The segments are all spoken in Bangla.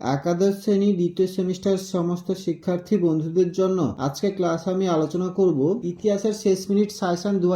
একাদশ শ্রেণি, দ্বিতীয় সেমিস্টার সমস্ত শিক্ষার্থী বন্ধুদের জন্য আজকে ক্লাস আমি আলোচনা করব ইতিহাসের শেষ মিনিট সাজেশন দু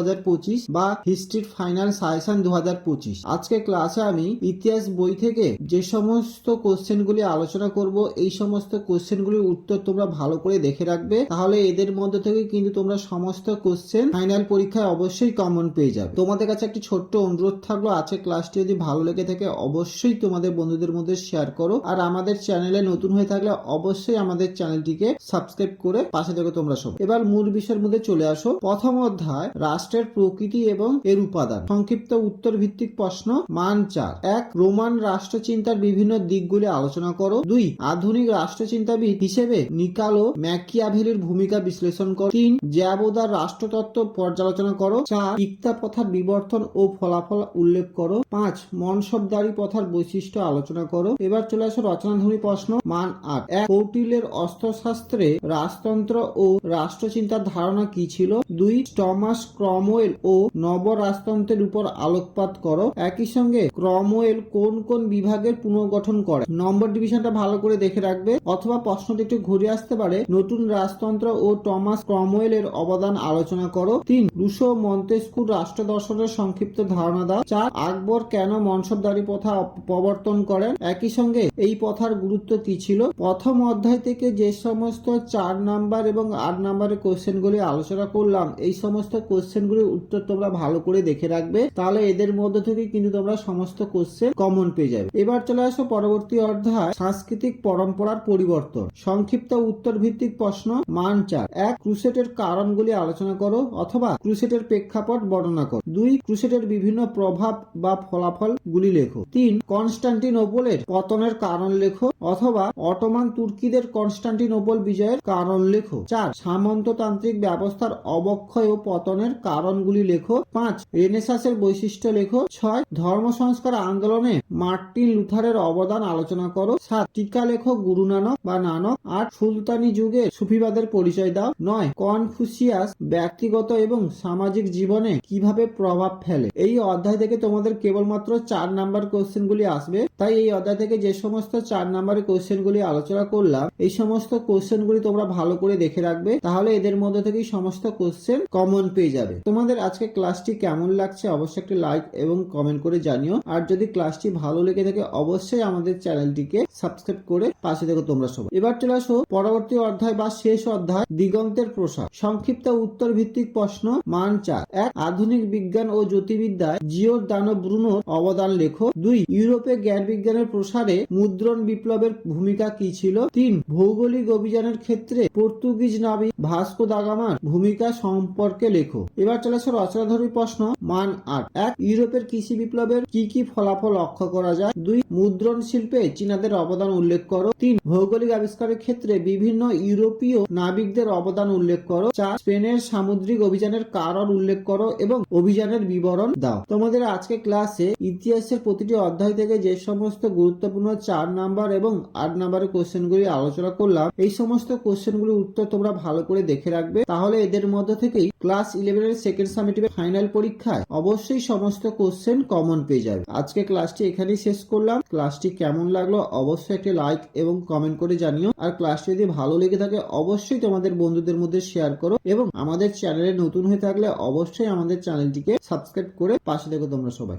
বা হিস্ট্রির ফাইনাল সাজেশন দু হাজার পঁচিশ। আজকে ক্লাসে আমি ইতিহাস বই থেকে যে সমস্ত কোশ্চেনগুলি আলোচনা করব, এই সমস্ত কোশ্চেনগুলির উত্তর তোমরা ভালো করে দেখে রাখবে, তাহলে এদের মধ্যে থেকে কিন্তু তোমরা সমস্ত কোশ্চেন ফাইনাল পরীক্ষায় অবশ্যই কমন পেয়ে যাবে। তোমাদের কাছে একটি ছোট্ট অনুরোধ থাকল আজকে ক্লাসটি যদি ভালো লেগে থাকে, অবশ্যই তোমাদের বন্ধুদের মধ্যে শেয়ার করো, আর আমাদের চ্যানেলে নতুন হয়ে থাকলে অবশ্যই আমাদের চ্যানেলটিকে সাবস্ক্রাইব করে পাশে থেকে তোমরা সব। এবার মূল বিষয়ের মধ্যে চলে আসো। প্রথম অধ্যায়, রাষ্ট্রের প্রকৃতি এবং এর উপাদান। সংক্ষিপ্ত উত্তর ভিত্তিক প্রশ্ন, মান চার। এক, রোমান রাষ্ট্রচিন্তার বিভিন্ন দিকগুলি আলোচনা করো। দুই, আধুনিক রাষ্ট্রচিন্তাবিদ হিসেবে নিকালো ম্যাকিয়াভেলির ভূমিকা বিশ্লেষণ করো। তিন, জ্যাবোদার রাষ্ট্রতত্ত্ব পর্যালোচনা করো। চার, ইক্তা প্রথার বিবর্তন ও ফলাফল উল্লেখ করো। পাঁচ, মনসবদারি প্রথার বৈশিষ্ট্য আলোচনা করো। এবার চলে আসো রচনাধর্মী প্রশ্ন। মান আট। এক কৌটিল্যের অস্ত্রশাস্ত্রে রাজতন্ত্র ও রাষ্ট্রচিন্তার ধারণা কি ছিল? দুই, টমাস ক্রমওয়েল ও নব রাজতন্ত্রের উপর আলোকপাত করো। একই সঙ্গে ক্রমওয়েল কোন কোন বিভাগের পুনর্গঠন করে? নম্বর ডিভিশনটা ভালো করে দেখে রাখবে। অথবা প্রশ্নটি একটু ঘুরে আসতে পারে। নতুন রাজতন্ত্র ও টমাস ক্রমওয়েলের অবদান আলোচনা করো। তিন, রুশো মন্তেস্কুর রাষ্ট্র দর্শনের সংক্ষিপ্ত ধারণা দাও। চার, আকবর কেন মনসবদারি প্রথা প্রবর্তন করেন? একই সঙ্গে এই প্রথার গুরুত্ব কি ছিল? প্রথম অধ্যায় থেকে যে সমস্ত চার নাম্বার এবং আট নাম্বারের কোশ্চেনগুলি আলোচনা করলাম, এই সমস্ত কোশ্চেনগুলির উত্তর তোমরা ভালো করে দেখে রাখবে। তাহলে এদের মধ্যে থেকে কিন্তু তোমরা সমস্ত কোশ্চেন কমন পেয়ে যাবে। এবার চলে আসো পরবর্তী অধ্যায়, সাংস্কৃতিক পরম্পরার পরিবর্তন। সংক্ষিপ্ত উত্তর ভিত্তিক প্রশ্ন, মান চার। এক ক্রুসেটের কারণগুলি আলোচনা করো অথবা ক্রুসেটের প্রেক্ষাপট বর্ণনা করো। দুই ক্রুসেটের বিভিন্ন প্রভাব বা ফলাফল গুলি লেখো। তিন, কনস্টান্টিনোপলের পতনের কারণ লেখো। অথবা অটোমান তুর্কিদের কনস্টান্টিনোপল বিজয়ের কারণ লেখো। চার, সামন্ততান্ত্রিক ব্যবস্থার অবক্ষয় ও পতনের কারণগুলি লেখো। পাঁচ, রেনেসাসের বৈশিষ্ট্য লেখো। ছয় ধর্ম সংস্কার আন্দোলনে মার্টিন লুথারের অবদান আলোচনা করো। সাত, টিকা লেখো গুরু নানক বা নানক। আট, সুলতানি যুগে সুফিবাদের পরিচয় দাও। নয়, কনফুসিয়াস ব্যক্তিগত এবং সামাজিক জীবনে কীভাবে প্রভাব ফেলে? এই অধ্যায় থেকে তোমাদের কেবলমাত্র চার নাম্বার কোশ্চেনগুলি আসবে। তাই এই অধ্যায় থেকে যে সমস্ত চার নাম্বারের কোশ্চেনগুলি আলোচনা করলাম। এই সমস্ত কোশ্চেনগুলি তোমরা ভালো করে দেখে রাখবে, তাহলে এদের মধ্যে থেকেই সমস্ত কোশ্চেন কমন পেয়ে যাবে। তোমাদের আজকে ক্লাসটি কেমন লাগছে অবশ্যই একটি লাইক এবং কমেন্ট করে জানিও। আর যদি ক্লাসটি ভালো লেগে থাকে, অবশ্যই আমাদের চ্যানেলটিকে সাবস্ক্রাইব করে পাশে দেখো তোমরা সবাই। এবার চলে আসো পরবর্তী অধ্যায় বা শেষ অধ্যায়, দিগন্তের প্রসার। সংক্ষিপ্ত উত্তর ভিত্তিক প্রশ্ন, মান চার। এক, আধুনিক বিজ্ঞান ও জ্যোতির্বিদ্যায় জিওর দানব ব্রুনোর অবদান লেখো। দুই, ইউরোপে জ্ঞান বিজ্ঞানের প্রসারে মুদ্রণ বিপ্লবের ভূমিকা কি ছিল? তিন, ভৌগোলিক অভিযানের ক্ষেত্রে পর্তুগিজ নাবিক ভাস্কো দাগামার ভূমিকা সম্পর্কে লেখো। এবার চলে আসো রচনাধর্মী প্রশ্ন মান আট। এক, ইউরোপের কৃষি বিপ্লবের কি কি ফলাফল লক্ষ্য করা যায়? দুই, মুদ্রণ শিল্পে চীনাদের অবদান উল্লেখ করো। তিন, ভৌগোলিক আবিষ্কারের ক্ষেত্রে বিভিন্ন ইউরোপীয় নাবিকদের অবদান উল্লেখ করো। চার, স্পেনের সামুদ্রিক অভিযানের কারণ উল্লেখ করো এবং অভিযানের বিবরণ দাও। তোমাদের আজকে ক্লাসে ইতিহাসের প্রতিটি অধ্যায় থেকে যে সমস্ত গুরুত্বপূর্ণ চার নাম্বার এবং আট নাম্বারের কোশ্চেনগুলি আলোচনা করলাম। এই সমস্ত কোশ্চেনগুলির উত্তর তোমরা ভালো করে দেখে রাখবে। তাহলে এদের মধ্যে থেকেই ক্লাস ইলেভেনের সেকেন্ড সামিটিভের ফাইনাল পরীক্ষায় অবশ্যই সমস্ত কোশ্চেন কমন পেয়ে যাবে। আজকে ক্লাসটি এখানেই শেষ করলাম। ক্লাসটি কেমন লাগল অবশ্যই একটি লাইক এবং কমেন্ট করে জানিও। আর ক্লাসটি যদি ভালো লেগে থাকে, অবশ্যই তোমাদের বন্ধুদের মধ্যে শেয়ার করো এবং আমাদের চ্যানেলে নতুন হয়ে থাকলে অবশ্যই আমাদের চ্যানেলটিকে সাবস্ক্রাইব করে পাশে দেখো তোমরা সবাই।